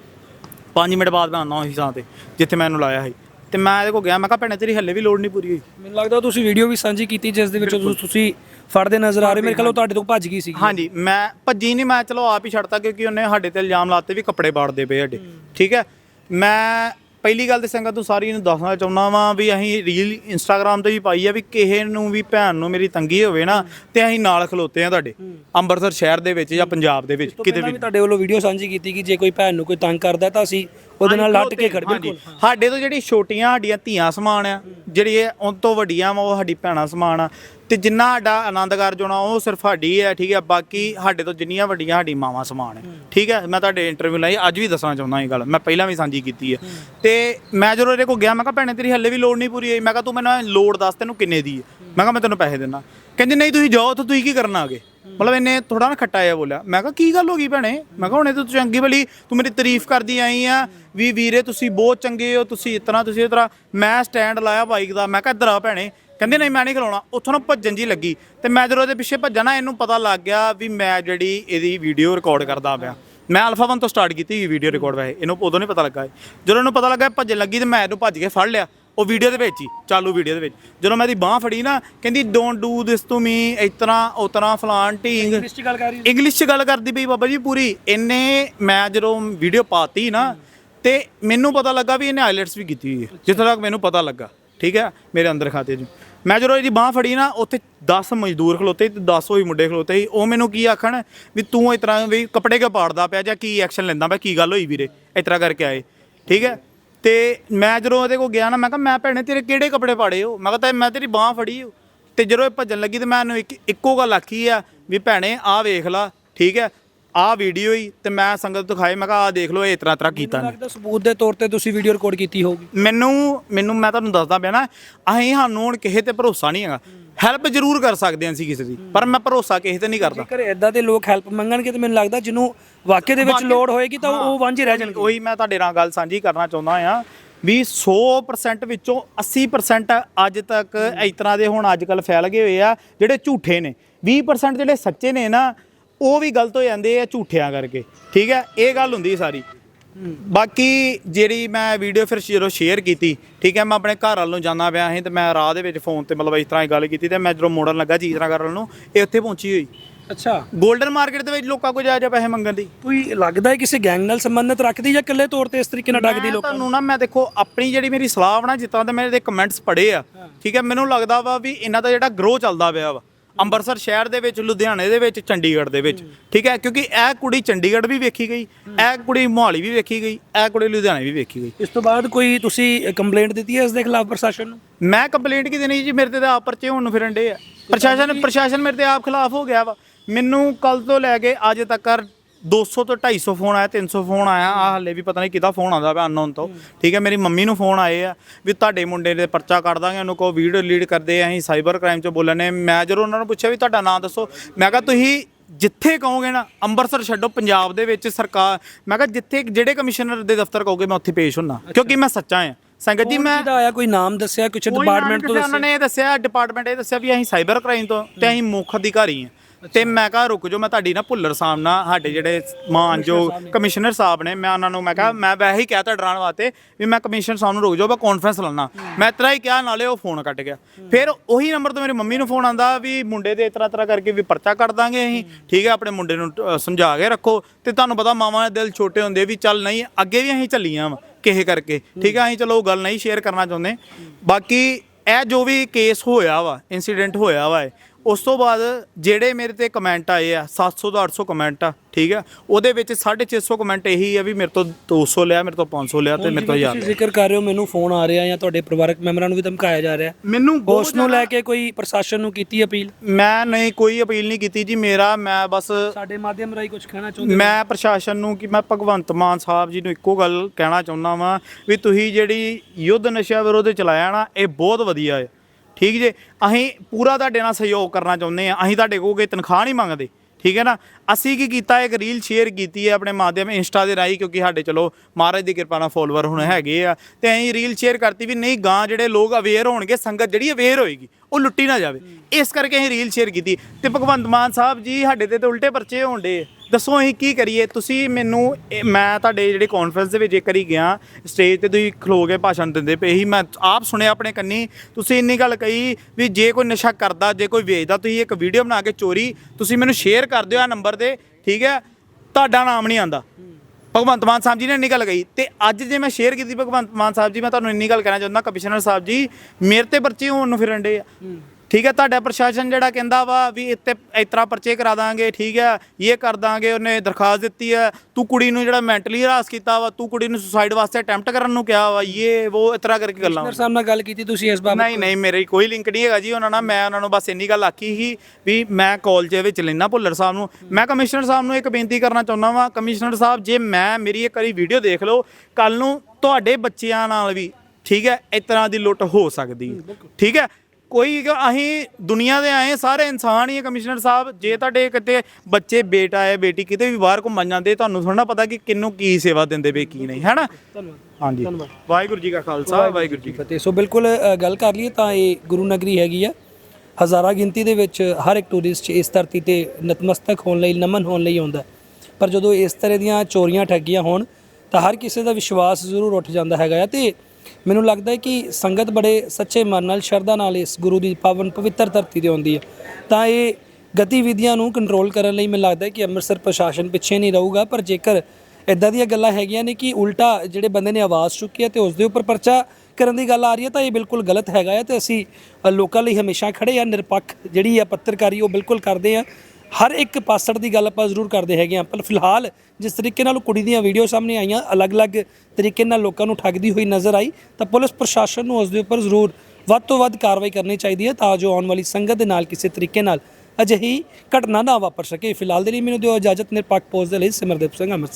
5 ਮਿੰਟ ਬਾਅਦ ਮੈਂ ਆਉਣਾ ਉਸ ਥਾਂ ਤੇ ਜਿੱਥੇ ਮੈਂ ਇਹਨੂੰ ਲਾਇਆ ਸੀ। ਤੇ ਮੈਂ ਇਹਦੇ ਕੋਲ ਗਿਆ ਮੈਂ ਕਿਹਾ ਭੈਣੇ ਤੇਰੀ ਹੱਲੇ ਵੀ ਲੋੜ ਨਹੀਂ ਪੂਰੀ ਹੋਈ। ਮੈਨੂੰ ਲੱਗਦਾ ਤੁਸੀਂ ਵੀਡੀਓ ਵੀ ਸਾਂਝੀ ਕੀਤੀ ਜਿਸ ਦੇ ਵਿੱਚ ਤੁਸੀਂ- ਫੜਦੇ ਨਜ਼ਰ ਆ ਰਹੇ ਮੇਰੇ ਖਿਆਲ ਉਹ ਤੁਹਾਡੇ ਤੋਂ ਭੱਜ ਗਈ ਸੀ ਹਾਂਜੀ ਮੈਂ ਭੱਜੀ ਨਹੀਂ ਮੈਂ ਚਲੋ ਆਪ ਹੀ ਛੱਡਤਾ ਕਿਉਂਕਿ ਉਹਨੇ ਸਾਡੇ ਤੇ ਇਲਜ਼ਾਮ ਲਾਤੇ ਵੀ ਕੱਪੜੇ ਪਾੜਦੇ ਪਏ ਸਾਡੇ। ਠੀਕ ਹੈ? ਮੈਂ ਪਹਿਲੀ ਗੱਲ ਤੇ ਸੰਗਤ ਨੂੰ ਸਾਰੀ ਨੂੰ ਦੱਸਣਾ ਚਾਹੁੰਦਾ ਵਾਂ ਵੀ ਅਸੀਂ ਰੀਲ ਇੰਸਟਾਗ੍ਰam ਤੇ ਵੀ ਪਾਈ ਆ ਵੀ ਕਿਸੇ ਨੂੰ ਵੀ ਭੈਣ ਨੂੰ ਮੇਰੀ ਤੰਗੀ ਹੋਵੇ ਨਾ ਤੇ ਅਸੀਂ ਨਾਲ ਖਲੋਤੇ ਆ ਤੁਹਾਡੇ ਅੰਮ੍ਰਿਤਸਰ ਸ਼ਹਿਰ ਦੇ ਵਿੱਚ ਜਾਂ ਪੰਜਾਬ ਦੇ ਵਿੱਚ ਕਿਤੇ ਵੀ ਤੁਹਾਡੇ ਵੱਲੋਂ ਵੀਡੀਓ ਸਾਂਝੀ ਕੀਤੀ ਕਿ ਜੇ ਕੋਈ ਭੈਣ ਨੂੰ ਕੋਈ ਤੰਗ ਕਰਦਾ ਤਾਂ ਅਸੀਂ ਉਹਦੇ ਨਾਲ ਲੱਟ ਕੇ ਖੜ ਹਾਂਜੀ। ਬਿਲਕੁਲ ਸਾਡੇ ਤੋਂ ਜਿਹੜੀ ਛੋਟੀਆਂ ਸਾਡੀਆਂ ਧੀਆਂ ਸਮਾਨ ਆ ਜਿਹੜੀ ਇਹ ਉਹ ਤੋਂ ਵੱਡੀਆਂ ਵਾ ਉਹ ਸਾਡੀ ਭੈਣਾਂ ਸਮਾਨ ਆ। ਤੇ ਜਿੰਨਾ ਸਾਡਾ ਆਨੰਦ ਕਾਰਜ ਹੋਣਾ ਉਹ ਸਿਰਫ ਸਾਡੀ ਹੈ ਠੀਕ ਹੈ? ਬਾਕੀ ਸਾਡੇ ਤੋਂ ਜਿੰਨੀਆਂ ਵੱਡੀਆਂ ਸਾਡੀ ਮਾਵਾਂ ਸਮਾਨ ਹੈ ਠੀਕ ਹੈ? ਮੈਂ ਤੁਹਾਡੇ ਇੰਟਰਵਿਊ ਲਈ ਅੱਜ ਵੀ ਦੱਸਣਾ ਚਾਹੁੰਦਾ ਇਹ ਗੱਲ। ਮੈਂ ਪਹਿਲਾਂ ਵੀ ਸਾਂਝੀ ਕੀਤੀ ਹੈ। ਤੇ ਮੈਂ ਜਦੋਂ ਇਹਦੇ ਕੋਲ ਗਿਆ ਮੈਂ ਕਿਹਾ ਭੈਣੇ ਤੇਰੀ ਹੱਲੇ ਵੀ ਲੋੜ ਨਹੀਂ ਪੂਰੀ ਹੋਈ। ਮੈਂ ਕਿਹਾ ਤੂੰ ਮੈਨੂੰ ਲੋੜ ਦੱਸ ਤੈਨੂੰ ਕਿੰਨੇ ਦੀ ਹੈ? ਮੈਂ ਕਿਹਾ ਮੈਂ ਤੈਨੂੰ ਪੈਸੇ ਦਿੰਦਾ। ਕਹਿੰਦੀ ਨਹੀਂ ਤੁਸੀਂ ਜਾਓ ਉੱਥੇ ਤੁਸੀਂ ਕੀ ਕਰਨਾ ਆਗੇ ਮਤਲਬ ਇਹਨੇ ਥੋੜਾ ਨਾ ਖੱਟਾ ਜਿਹਾ ਬੋਲਿਆ। ਮੈਂ ਕਿਹਾ ਕੀ ਗੱਲ ਹੋ ਗਈ ਭੈਣੇ? ਮੈਂ ਕਿਹਾ ਹੁਣੇ ਤਾਂ ਤੂੰ ਚੰਗੀ ਭਲੀ ਤੂੰ ਮੇਰੀ ਤਾਰੀਫ ਕਰਦੀ ਆਈ ਆ ਵੀ ਵੀਰੇ ਤੁਸੀਂ ਬਹੁਤ ਚੰਗੇ ਹੋ ਤੁਸੀਂ ਇਤਨਾ ਤੁਸੀਂ ਇਤਰਾ ਮੈਂ ਸਟੈਂਡ ਲਾਇਆ ਬਾਈਕ ਦਾ। ਮੈਂ ਕਿਹਾ ਇੱਧਰ ਆ ਭੈਣੇ ਕਹਿੰਦੇ ਨਹੀਂ ਮੈਂ ਨਹੀਂ ਖਲਾਉਣਾ ਉੱਥੋਂ ਨਾ ਭੱਜਣ ਜੀ ਲੱਗੀ। ਤੇ ਮੈਂ ਜਦੋਂ ਇਹਦੇ ਪਿੱਛੇ ਭੱਜਾ ਨਾ ਇਹਨੂੰ ਪਤਾ ਲੱਗ ਗਿਆ ਵੀ ਮੈਂ ਜਿਹੜੀ ਇਹਦੀ ਵੀਡੀਓ ਰਿਕਾਰਡ ਕਰਦਾ ਪਿਆ। ਮੈਂ ਅਲਫਾ 1 ਤੋਂ ਸਟਾਰਟ ਕੀਤੀ ਸੀ ਵੀਡੀਓ ਰਿਕਾਰਡ ਵੈਸੇ। ਇਹਨੂੰ ਉਦੋਂ ਨਹੀਂ ਪਤਾ ਲੱਗਾ। ਜਦੋਂ ਇਹਨੂੰ ਪਤਾ ਲੱਗਾ ਭੱਜਣ ਲੱਗੀ ਤੇ ਮੈਂ ਇਹਨੂੰ ਭੱਜ ਕੇ ਫੜ ਲਿਆ। ਉਹ ਵੀਡੀਓ ਦੇ ਵਿੱਚ ਹੀ ਚਾਲੂ ਵੀਡੀਓ ਦੇ ਵਿੱਚ। ਜਦੋਂ ਮੈਂ ਇਹਦੀ ਬਾਹ ਫੜੀ ਨਾ ਕਹਿੰਦੀ don't do this to me ਉਸ ਤਰ੍ਹਾਂ ਫਲਾਨ ਢੀਂਗ। ਇੰਗਲਿਸ਼ ਚ ਗੱਲ ਕਰ ਰਹੀ ਇੰਗਲਿਸ਼ 'ਚ ਗੱਲ ਕਰਦੀ ਪਈ ਬਾਬਾ ਜੀ ਪੂਰੀ। ਇਹਨੇ ਮੈਂ ਜਦੋਂ ਵੀਡੀਓ ਪਾਤੀ ਨਾ ਤੇ ਮੈਨੂੰ ਪਤਾ ਲੱਗਾ ਵੀ ਇਹਨੇ ਆਈਲੈਟਸ ਵੀ ਕੀਤੀ ਹੋਈ ਹੈ। ਜਿੱਥੋਂ ਤੱਕ ਮੈਨੂੰ ਪਤਾ ਲੱਗਾ। ਠੀਕ ਹੈ? ਮੇਰੇ ਅੰਦਰ ਖਾਤੇ 'ਚ। ਮੈਂ ਜਦੋਂ ਇਹਦੀ ਬਾਹ ਫੜੀ ਨਾ, ਉੱਥੇ 10 ਮਜ਼ਦੂਰ ਖਲੋਤੇ ਤੇ 10 ਹੋਈ ਮੁੰਡੇ ਖਲੋਤੇ ਸੀ। ਉਹ ਮੈਨੂੰ ਕੀ ਆਖਣ? ਵੀ ਤੂੰ ਇਸ ਤਰ੍ਹਾਂ ਵੀ ਕੱਪੜੇ ਕਿਉਂ ਪਾੜਦਾ ਪਿਆ ਜਾਂ ਕੀ ਐਕਸ਼ਨ ਲੈਂਦਾ ਪਿਆ? ਕੀ ਗੱਲ ਹੋਈ ਵੀਰੇ? ਇਸ ਤਰ੍ਹਾਂ ਕਰਕੇ ਆਏ। ਠੀਕ ਹੈ? ਤੇ ਮੈਂ ਜਦੋਂ ਉਹਦੇ ਕੋਲ ਗਿਆ ਨਾ, ਮੈਂ ਕਿਹਾ, ਮੈਂ ਭੈਣੇ, ਤੇਰੇ ਕਿਹੜੇ ਕੱਪੜੇ ਪਾੜੇ ਹੋ ਮੈਂ ਕਿਹਾ, ਤਾਂ ਮੈਂ ਤੇਰੀ ਬਾਹ ਫੜੀ ਹੋ ਤੇ ਜਦੋਂ ਇਹ ਭੱਜਣ ਲੱਗੀ ਤੇ ਮੈਂ ਇਹਨੂੰ ਇੱਕ ਇੱਕੋ ਗੱਲ ਆਖੀ ਆ ਵੀ ਭੈਣੇ, ਆਹ ਵੇਖ ਲਾ। ਠੀਕ ਹੈ? ਆਹ ਵੀਡੀਓ ਹੀ ਤੇ ਮੈਂ ਸੰਗਤ ਦਿਖਾਏ ਮੈਂ ਕਿਹਾ ਆਹ ਦੇਖ ਲਓ ਇਹ ਇਤਰਾ ਇਤਰਾ ਕੀਤਾ ਨੇ ਲੱਗਦਾ ਸਬੂਤ ਦੇ ਤੌਰ ਤੇ ਤੁਸੀਂ ਵੀਡੀਓ ਰਿਕਾਰਡ ਕੀਤੀ ਹੋਊਗੀ। ਮੈਨੂੰ ਮੈਨੂੰ ਮੈਂ ਤੁਹਾਨੂੰ ਦੱਸਦਾ ਪਿਆ ਨਾ ਅਸੀਂ ਸਾਨੂੰ ਹੁਣ ਕਿਸੇ ਤੇ ਭਰੋਸਾ ਨਹੀਂ ਹੈਗਾ। ਹੈਲਪ ਜ਼ਰੂਰ ਕਰ ਸਕਦੇ ਹਾਂ ਅਸੀਂ ਕਿਸੇ ਦੀ ਪਰ ਮੈਂ ਭਰੋਸਾ ਕਿਸੇ ਤੇ ਨਹੀਂ ਕਰਦਾ। ਜੇਕਰ ਇਦਾਂ ਦੇ ਲੋਕ ਹੈਲਪ ਮੰਗਣਗੇ ਤਾਂ ਮੈਨੂੰ ਲੱਗਦਾ ਜਿਹਨੂੰ ਵਾਕਿਆ ਦੇ ਵਿੱਚ ਲੋੜ ਹੋਏਗੀ ਤਾਂ ਉਹ ਵਾਂਝੇ ਰਹਿ ਜਾਣਗੇ। ਉਹੀ ਮੈਂ ਤੁਹਾਡੇ ਨਾਲ ਗੱਲ ਸਾਂਝੀ ਕਰਨਾ ਚਾਹੁੰਦਾ ਆ ਵੀ 100% ਵਿੱਚੋਂ 80% ਅੱਜ ਤੱਕ ਇਸ ਤਰ੍ਹਾਂ ਦੇ ਹੁਣ ਅੱਜ ਕੱਲ ਫੈਲ ਗਏ ਹੋਏ ਆ ਜਿਹੜੇ ਝੂਠੇ ਨੇ। 20% ਜਿਹੜੇ ਸੱਚੇ ਨੇ ਨਾ ਉਹ ਵੀ ਗਲਤ ਹੋ ਜਾਂਦੇ ਆ ਝੂਠਿਆਂ ਕਰਕੇ। ਠੀਕ ਹੈ? ਇਹ ਗੱਲ ਹੁੰਦੀ ਸਾਰੀ। ਬਾਕੀ ਜਿਹੜੀ ਮੈਂ ਵੀਡੀਓ ਫਿਰ ਜਦੋਂ ਸ਼ੇਅਰ ਕੀਤੀ ਠੀਕ ਹੈ ਮੈਂ ਆਪਣੇ ਘਰ ਵੱਲ ਨੂੰ ਜਾਂਦਾ ਪਿਆ ਸੀ ਤੇ ਮੈਂ ਰਾਹ ਦੇ ਵਿੱਚ ਫੋਨ ਤੇ ਮਤਲਬ ਇਸ ਤਰ੍ਹਾਂ ਹੀ ਗੱਲ ਕੀਤੀ ਤੇ ਮੈਂ ਜਦੋਂ ਮੋੜਨ ਲੱਗਾ ਜੀ ਤਰ੍ਹਾਂ ਕਰਨ ਨੂੰ ਇਹ ਉੱਥੇ ਪਹੁੰਚੀ ਹੋਈ। ਅੱਛਾ। 골ਡਨ ਮਾਰਕੀਟ ਦੇ ਵਿੱਚ ਲੋਕਾਂ ਕੋਲ ਜਾ ਜਾ ਪੈਸੇ ਮੰਗਣ ਦੀ। ਕੋਈ ਲੱਗਦਾ ਹੈ ਕਿਸੇ ਗੈਂਗ ਨਾਲ ਸੰਬੰਧਿਤ ਰੱਖਦੀ ਜਾਂ ਇਕੱਲੇ ਤੌਰ ਤੇ ਇਸ ਤਰੀਕੇ ਨਾਲ ਡੱਕਦੀ ਮੈਂ ਲੋਕਾਂ ਤੁਹਾਨੂੰ ਨਾ ਮੈਂ ਦੇਖੋ ਆਪਣੀ ਜਿਹੜੀ ਮੇਰੀ ਸਲਾਹ ਬਣਾ ਜਿੱਤਾਂ ਤੇ ਮੇਰੇ ਦੇ ਕਮੈਂਟਸ ਪੜੇ ਆ ਠੀਕ ਹੈ ਮੈਨੂੰ ਲੱਗਦਾ ਵਾ ਵੀ ਇਹਨਾਂ ਦਾ ਜਿਹੜਾ ਗਰੋ ਚੱਲਦਾ ਪਿਆ ਵਾ। ਅੰਮ੍ਰਿਤਸਰ ਸ਼ਹਿਰ ਦੇ ਵਿੱਚ ਲੁਧਿਆਣੇ ਦੇ ਵਿੱਚ ਚੰਡੀਗੜ੍ਹ ਦੇ ਵਿੱਚ। ਠੀਕ ਹੈ? ਕਿਉਂਕਿ ਇਹ ਕੁੜੀ ਚੰਡੀਗੜ੍ਹ ਵੀ ਵੇਖੀ ਗਈ ਇਹ ਕੁੜੀ ਮੋਹਾਲੀ ਵੀ ਵੇਖੀ ਗਈ ਇਹ ਕੁੜੀ ਲੁਧਿਆਣੇ ਵੀ ਵੇਖੀ ਗਈ। ਇਸ ਤੋਂ ਬਾਅਦ ਕੋਈ ਤੁਸੀਂ ਕੰਪਲੇਂਟ ਦਿੱਤੀ ਹੈ ਇਸ ਦੇ ਖਿਲਾਫ ਪ੍ਰਸ਼ਾਸਨ ਨੂੰ? ਮੈਂ ਕੰਪਲੇਂਟ ਕੀ ਦੇਣੀ ਜੀ ਮੇਰੇ ਤੇ ਤਾਂ ਆਪ ਪਰਚੇ ਹੋਣ ਨੂੰ ਫਿਰਨ ਡੇ ਆ। ਪ੍ਰਸ਼ਾਸਨ ਪ੍ਰਸ਼ਾਸਨ ਮੇਰੇ ਤੇ ਆਪ ਖਿਲਾਫ ਹੋ ਗਿਆ ਵਾ। ਮੈਨੂੰ ਕੱਲ ਤੋਂ ਲੈ ਕੇ ਅੱਜ ਤੱਕ 200 ਤੋਂ 250 ਫੋਨ ਆਇਆ 300 ਫੋਨ ਆਇਆ। ਆ ਹਲੇ ਵੀ ਪਤਾ ਨਹੀਂ ਕਿਹਦਾ ਫੋਨ ਆਉਂਦਾ ਪਿਆ ਅਨਨੋਨ ਤੋਂ। ਠੀਕ ਹੈ ਮੇਰੀ ਮੰਮੀ ਨੂੰ ਫੋਨ ਆਏ ਆ ਵੀ ਤੁਹਾਡੇ ਮੁੰਡੇ ਦੇ ਪਰਚਾ ਕੱਢ ਦਾਂਗੇ ਉਹਨੂੰ ਕੋ ਵੀਡੀਓ ਲੀਡ ਕਰਦੇ ਆ ਅਸੀਂ ਸਾਈਬਰ ਕ੍ਰਾਈਮ ਚ ਬੋਲਣੇ ਮੈਂ ਜਦੋਂ ਉਹਨਾਂ ਨੂੰ ਪੁੱਛਿਆ ਵੀ ਤੁਹਾਡਾ ਨਾਮ ਦੱਸੋ ਮੈਂ ਕਿਹਾ ਤੁਸੀਂ ਜਿੱਥੇ ਕਹੋਗੇ ਨਾ ਅੰਮ੍ਰਿਤਸਰ ਛੱਡੋ ਪੰਜਾਬ ਦੇ ਵਿੱਚ ਸਰਕਾਰ ਮੈਂ ਕਿਹਾ ਜਿੱਥੇ ਜਿਹੜੇ ਕਮਿਸ਼ਨਰ ਦੇ ਦਫ਼ਤਰ ਕਹੋਗੇ ਮੈਂ ਉੱਥੇ ਪੇਸ਼ ਹੁੰਨਾ। ਕਿਉਂਕਿ ਮੈਂ ਸੱਚਾ ਆ ਸੰਗਤ ਜੀ ਮੈਂ ਕਿਹਦਾ ਆਇਆ ਕੋਈ ਨਾਮ ਦੱਸਿਆ ਕੋਈ ਡਿਪਾਰਟਮੈਂਟ ਤੋਂ ਦੱਸਿਆ, ਉਹਨਾਂ ਨੇ ਇਹ ਦੱਸਿਆ ਡਿਪਾਰਟਮੈਂਟ ਇਹ ਦੱਸਿਆ ਵੀ ਅਸੀਂ ਸਾਈਬਰ ਕ੍ਰਾਈਮ ਤੋਂ ਤੇ ਅਸੀਂ ਮੁੱਖ ਅਧਿਕਾਰੀ ਹਾਂ। ਤੇ ਮੈਂ ਕਿਹਾ ਰੁਕ ਜਾਓ ਮੈਂ ਤੁਹਾਡੀ ਨਾ ਭੁੱਲਰ ਸਾਹਮਣਾ ਸਾਡੇ ਜਿਹੜੇ ਮਾਨਜੋ ਕਮਿਸ਼ਨਰ ਸਾਹਿਬ ਨੇ। ਮੈਂ ਉਹਨਾਂ ਨੂੰ ਮੈਂ ਕਿਹਾ ਮੈਂ ਵੈਸੇ ਹੀ ਕਹਿਤਾ ਡਰਾਉਣ ਵਾਸਤੇ ਵੀ ਮੈਂ ਕਮਿਸ਼ਨਰ ਸਾਹਿਬ ਨੂੰ ਰੁਕ ਜਾਓ ਮੈਂ ਕਾਨਫਰੰਸ ਲੈਣਾ ਮੈਂ ਇਤਰਾ ਹੀ ਕਿਹਾ ਨਾਲੇ ਉਹ ਫੋਨ ਕੱਟ ਗਿਆ। ਫਿਰ ਉਹੀ ਨੰਬਰ ਤੋਂ ਮੇਰੀ ਮੰਮੀ ਨੂੰ ਫੋਨ ਆਂਦਾ ਵੀ ਮੁੰਡੇ ਦੇ ਇਤਰਾ ਇਤਰਾ ਕਰਕੇ ਵੀ ਪਰਚਾ ਕੱਢ ਦਾਂਗੇ ਅਸੀਂ। ਠੀਕ ਹੈ ਆਪਣੇ ਮੁੰਡੇ ਨੂੰ ਅ, ਸਮਝਾ ਕੇ ਰੱਖੋ। ਤੇ ਤੁਹਾਨੂੰ ਪਤਾ ਮਾਵਾਂ ਦੇ ਦਿਲ ਛੋਟੇ ਹੁੰਦੇ ਵੀ ਚੱਲ ਨਹੀਂ ਅੱਗੇ ਵੀ ਅਸੀਂ ਚੱਲੀਆਂ ਵਾ ਕਿਸੇ ਕਰਕੇ। ਠੀਕ ਹੈ ਅਸੀਂ ਚਲੋ ਉਹ ਗੱਲ ਨਹੀਂ ਸ਼ੇਅਰ ਕਰਨਾ ਚਾਹੁੰਦੇ। ਬਾਕੀ ਇਹ ਜੋ ਵੀ ਕੇਸ ਹੋਇਆ ਵਾ ਇਨਸੀਡੈਂਟ ਹੋਇਆ ਵਾ ਇਹ, ਉਸ ਤੋਂ ਬਾਅਦ ਜਿਹੜੇ ਮੇਰੇ ਤੇ ਕਮੈਂਟ ਆਏ ਆ 700 ਤੋਂ 800 ਕਮੈਂਟ ਆ ਠੀਕ ਹੈ ਉਹਦੇ ਵਿੱਚ 650 ਕਮੈਂਟ ਇਹੀ ਆ ਵੀ ਮੇਰੇ ਤੋਂ 200 ਲਿਆ ਮੇਰੇ ਤੋਂ 500 ਲਿਆ ਤੇ ਮੇਰੇ ਤੋਂ 1000 ਤੁਸੀਂ ਜ਼ਿਕਰ ਕਰ ਰਹੇ ਹੋ ਮੈਨੂੰ ਫੋਨ ਆ ਰਿਹਾ ਜਾਂ ਤੁਹਾਡੇ ਪਰਿਵਾਰਕ ਮੈਂਬਰਾਂ ਨੂੰ ਵੀ ਧਮਕਾਇਆ ਜਾ ਰਿਹਾ। ਮੈਨੂੰ ਉਸ ਨੂੰ ਲੈ ਕੇ ਕੋਈ ਪ੍ਰਸ਼ਾਸਨ ਨੂੰ ਕੀਤੀ ਅਪੀਲ? ਮੈਂ ਨਹੀਂ ਕੋਈ ਅਪੀਲ ਨਹੀਂ ਕੀਤੀ ਜੀ ਮੇਰਾ ਮੈਂ ਬਸ ਸਾਡੇ ਮਾਧਿਅਮ ਰਾਹੀਂ ਕੁਝ ਕਹਿਣਾ ਚਾਹੁੰਦੇ ਮੈਂ ਪ੍ਰਸ਼ਾਸਨ ਨੂੰ ਕਿ ਮੈਂ ਭਗਵੰਤ ਮਾਨ ਸਾਹਿਬ ਜੀ ਨੂੰ ਇੱਕੋ ਗੱਲ ਕਹਿਣਾ ਚਾਹੁੰਦਾ ਵਾਂ ਵੀ ਤੁਸੀਂ ਜਿਹੜੀ ਯੁੱਧ ਨਸ਼ਾ ਵਿਰੋਧ ਚਲਾਇਆ ਨਾ ਇਹ ਬਹੁਤ ਵਧੀਆ ਹੈ ਠੀਕ ਜੇ? ਅਸੀਂ ਪੂਰਾ ਤੁਹਾਡੇ ਨਾਲ ਸਹਿਯੋਗ ਕਰਨਾ ਚਾਹੁੰਦੇ ਆ ਅਸੀਂ ਤੁਹਾਡੇ ਕੋਲ ਕੋਈ ਤਨਖਾਹ ਨਹੀਂ ਮੰਗਦੇ, ਠੀਕ ਹੈ ਨਾ? ਅਸੀਂ ਕੀ ਕੀਤਾ? ਇੱਕ ਰੀਲ ਸ਼ੇਅਰ ਕੀਤੀ ਹੈ ਆਪਣੇ ਮਾਧਿਅਮ ਇੰਸਟਾ ਦੇ ਰਾਹੀਂ, ਕਿਉਂਕਿ ਸਾਡੇ ਚਲੋ ਮਹਾਰਾਜ ਦੀ ਕਿਰਪਾ ਨਾਲ ਫੋਲੋਅਰ ਹੁਣ ਹੈਗੇ ਆ। ਤੇ ਅਸੀਂ ਰੀਲ ਸ਼ੇਅਰ ਕਰਤੀ ਵੀ ਨਹੀਂ ਗਾਂ ਜਿਹੜੇ ਲੋਕ ਅਵੇਅਰ ਹੋਣਗੇ, ਸੰਗਤ ਜਿਹੜੀ ਅਵੇਅਰ ਹੋਏਗੀ, ਉਹ ਲੁੱਟੀ ਨਾ ਜਾਵੇ। ਇਸ ਕਰਕੇ ਅਸੀਂ ਰੀਲ ਸ਼ੇਅਰ ਕੀਤੀ। ਤੇ ਭਗਵੰਤ ਮਾਨ ਸਾਹਿਬ ਜੀ ਸਾਡੇ ਤੇ ਤਾਂ ਉਲਟੇ ਪਰਚੇ ਹੋਣ ਡੇ ਦੱਸੋ ਅਸੀਂ ਕੀ ਕਰੀਏ? ਤੁਸੀਂ ਮੈਨੂੰ, ਇਹ- ਮੈਂ ਤੁਹਾਡੇ ਜਿਹੜੇ ਕਾਨਫਰੰਸ ਦੇ ਵਿੱਚ ਇੱਕ ਵਾਰੀ ਗਿਆ ਸਟੇਜ ਤੇ ਤੁਸੀਂ ਖਲੋ ਕੇ ਭਾਸ਼ਣ ਦਿੰਦੇ ਪਏ ਸੀ, ਮੈਂ ਆਪ ਸੁਣਿਆ ਆਪਣੇ ਕੰਨੀ। ਤੁਸੀਂ ਇੰਨੀ ਗੱਲ ਕਹੀ ਵੀ ਜੇ ਕੋਈ ਨਸ਼ਾ ਕਰਦਾ, ਜੇ ਕੋਈ ਵੇਚਦਾ, ਤੁਸੀਂ ਇੱਕ ਵੀਡੀਓ ਬਣਾ ਕੇ ਚੋਰੀ, ਤੁਸੀਂ ਮੈਨੂੰ ਸ਼ੇਅਰ ਕਰ ਦਿਓ ਆ ਨੰਬਰ ਤੇ, ਠੀਕ ਹੈ? ਤੁਹਾਡਾ ਨਾਮ ਨਹੀਂ ਆਂਦਾ ਭਗਵੰਤ ਮਾਨ ਸਾਹਿਬ ਜੀ ਨੇ ਇੰਨੀ ਗੱਲ ਕਹੀ। ਤੇ ਅੱਜ ਜੇ ਮੈਂ ਸ਼ੇਅਰ ਕੀਤੀ ਭਗਵੰਤ ਮਾਨ ਸਾਹਿਬ ਜੀ, ਮੈਂ ਤੁਹਾਨੂੰ ਇੰਨੀ ਗੱਲ ਕਹਿਣਾ ਚਾਹੁੰਦਾ ਕਮਿਸ਼ਨਰ ਸਾਹਿਬ ਜੀ, ਮੇਰੇ ਤੇ ਪਰਚੇ ਹੋਣ ਨੂੰ ਫਿਰਨ ਡੇ ਆ। ਠੀਕ ਹੈ ਤੁਹਾਡਾ ਪ੍ਰਸ਼ਾਸਨ ਜਿਹੜਾ ਕਹਿੰਦਾ ਵਾ ਵੀ ਇੱਥੇ ਇਤਰਾ ਪਰਚੇ ਕਰਾ ਦਾਂਗੇ ਠੀਕ ਹੈ ਇਹ ਕਰ ਦਾਂਗੇ ਉਹਨੇ ਦਰਖਾਸਤ ਦਿੱਤੀ ਹੈ ਤੂੰ ਕੁੜੀ ਨੂੰ ਜਿਹੜਾ ਮੈਂਟਲੀ ਹਰਾਸ ਕੀਤਾ ਵਾ ਤੂੰ ਕੁੜੀ ਨੂੰ ਸੁਸਾਈਡ ਵਾਸਤੇ ਅਟੈਂਪਟ ਕਰਨ ਨੂੰ ਕਿਹਾ ਵਾ ਇਹ ਉਹ ਇਤਰਾ ਕਰਕੇ ਗੱਲਾਂ ਸਾਹਿਬ ਨਾਲ ਗੱਲ ਕੀਤੀ ਤੁਸੀਂ ਇਸ ਬਾਬਤ ਨਹੀਂ ਨਹੀਂ ਮੇਰੀ ਕੋਈ ਲਿੰਕ ਨਹੀਂ ਹੈਗਾ ਜੀ ਉਹਨਾਂ ਨਾਲ ਮੈਂ ਉਹਨਾਂ ਨੂੰ ਬਸ ਇੰਨੀ ਗੱਲ ਆਖੀ ਸੀ ਵੀ ਮੈਂ ਕਾਲਜ ਦੇ ਵਿੱਚ ਲੈਣਾ ਭੁੱਲਰ ਸਾਹਿਬ ਨੂੰ। ਮੈਂ ਕਮਿਸ਼ਨਰ ਸਾਹਿਬ ਨੂੰ ਇੱਕ ਬੇਨਤੀ ਕਰਨਾ ਚਾਹੁੰਦਾ ਵਾਂ ਕਮਿਸ਼ਨਰ ਸਾਹਿਬ ਜੇ ਮੈਂ ਮੇਰੀ ਇੱਕ ਵਾਰੀ ਵੀਡੀਓ ਦੇਖ ਲਓ ਕੱਲ ਨੂੰ ਤੁਹਾਡੇ ਬੱਚਿਆਂ ਨਾਲ ਵੀ ਠੀਕ ਹੈ ਇਸ ਤਰ੍ਹਾਂ ਦੀ ਲੁੱਟ ਹੋ ਸਕਦੀ ਹੈ। ਠੀਕ ਹੈ ਕੋਈ ਅਸੀਂ ਦੁਨੀਆ ਦੇ ਆਏ ਸਾਰੇ ਇਨਸਾਨ ਹੀ ਹੈ ਕਮਿਸ਼ਨਰ ਸਾਹਿਬ। ਜੇ ਤੁਹਾਡੇ ਕਿਤੇ ਬੱਚੇ ਬੇਟਾ ਹੈ ਬੇਟੀ ਕਿਤੇ ਵੀ ਬਾਹਰ ਘੁੰਮਣ ਜਾਂਦੇ ਤੁਹਾਨੂੰ ਥੋੜਾ ਪਤਾ ਕਿ ਕਿੰਨੂੰ ਕੀ ਸੇਵਾ ਦਿੰਦੇ ਵੇ ਕੀ ਨਹੀਂ ਹੈਨਾ? ਹਾਂਜੀ। ਵਾਹਿਗੁਰੂ ਜੀ ਕਾ ਖਾਲਸਾ ਵਾਹਿਗੁਰੂ ਜੀ ਕੀ ਫਤਿਹ। ਸੋ ਬਿਲਕੁਲ ਗੱਲ ਕਰ ਲਈਏ ਤਾਂ ਇਹ ਗੁਰੂ ਨਗਰੀ ਹੈਗੀ ਆ। ਹਜ਼ਾਰਾਂ ਗਿਣਤੀ ਦੇ ਵਿੱਚ ਹਰ ਇੱਕ ਟੂਰਿਸਟ ਇਸ ਧਰਤੀ ਤੇ ਨਤਮਸਤਕ ਹੋਣ ਲਈ ਨਮਨ ਹੋਣ ਲਈ ਆਉਂਦਾ। ਪਰ ਜਦੋਂ ਇਸ ਤਰ੍ਹਾਂ ਦੀਆਂ ਚੋਰੀਆਂ ਠੱਗੀਆਂ ਹੋਣ ਤਾਂ ਹਰ ਕਿਸੇ ਦਾ ਵਿਸ਼ਵਾਸ ਜ਼ਰੂਰ ਉੱਠ ਜਾਂਦਾ ਹੈਗਾ ਆ ਤੇ ਮੈਨੂੰ ਲੱਗਦਾ ਹੈ ਕਿ ਸੰਗਤ ਬੜੇ ਸੱਚੇ ਮਨ ਨਾਲ, ਸ਼ਰਧਾ ਨਾਲ ਇਸ ਗੁਰੂ ਦੀ ਪਾਵਨ ਪਵਿੱਤਰ ਧਰਤੀ ਤੇ ਆਉਂਦੀ ਹੈ। ਤਾਂ ਇਹ ਗਤੀਵਿਧੀਆਂ ਨੂੰ ਕੰਟਰੋਲ ਕਰਨ ਲਈ ਮੈਨੂੰ ਲੱਗਦਾ ਹੈ ਕਿ ਅੰਮ੍ਰਿਤਸਰ ਪ੍ਰਸ਼ਾਸਨ ਪਿੱਛੇ ਨਹੀਂ ਰਹੂਗਾ, ਪਰ ਜੇਕਰ ਇਦਾਂ ਦੀਆਂ ਗੱਲਾਂ ਹੈਗੀਆਂ ਨੇ ਕਿ ਉਲਟਾ ਜਿਹੜੇ ਬੰਦੇ ਨੇ ਆਵਾਜ਼ ਚੁੱਕੀ ਹੈ ਤੇ ਉਸ ਦੇ ਉੱਪਰ ਪਰਚਾ ਕਰਨ ਦੀ ਗੱਲ ਆ ਰਹੀ ਹੈ, ਤਾਂ ਇਹ ਬਿਲਕੁਲ ਗਲਤ ਹੈਗਾ ਹੈ ਤੇ ਅਸੀਂ ਲੋਕਾਂ ਲਈ ਹਮੇਸ਼ਾ ਖੜੇ ਆ ਨਿਰਪੱਖ ਜਿਹੜੀ ਆ ਪੱਤਰਕਾਰੀ ਉਹ ਬਿਲਕੁਲ ਕਰਦੇ ਆ ਹਰ ਇੱਕ ਪਾਸੜ ਦੀ ਗੱਲ ਆਪਾਂ ਜ਼ਰੂਰ ਕਰਦੇ ਹੈਗੇ ਆ ਪਰ ਫਿਲਹਾਲ ਜਿਸ ਤਰੀਕੇ ਨਾਲ ਕੁੜੀ ਦੀਆਂ ਵੀਡੀਓ ਸਾਹਮਣੇ ਆਈਆਂ, ਅਲੱਗ-ਅਲੱਗ ਤਰੀਕੇ ਨਾਲ ਲੋਕਾਂ ਨੂੰ ਠੱਗਦੀ ਹੋਈ ਨਜ਼ਰ ਆਈ, ਤਾਂ ਪੁਲਿਸ ਪ੍ਰਸ਼ਾਸਨ ਨੂੰ ਉਸ ਦੇ ਉੱਪਰ ਜ਼ਰੂਰ ਵੱਧ ਤੋਂ ਵੱਧ ਕਾਰਵਾਈ ਕਰਨੀ ਚਾਹੀਦੀ ਹੈ ਤਾਂ ਜੋ ਆਉਣ ਵਾਲੀ ਸੰਗਤ ਦੇ ਨਾਲ ਕਿਸੇ ਤਰੀਕੇ ਨਾਲ ਅਜਿਹੀ ਘਟਨਾ ਨਾ ਵਾਪਰ ਸਕੇ। ਫਿਲਹਾਲ ਦੇ ਲਈ ਮੈਨੂੰ ਦਿਓ ਇਜਾਜ਼ਤ, ਨਿਰਪੱਖ ਪੋਸਟ ਦੇ ਲਈ ਸਿਮਰਦੀਪ ਸਿੰਘ ਅੰਮ੍ਰਿਤਸਰ।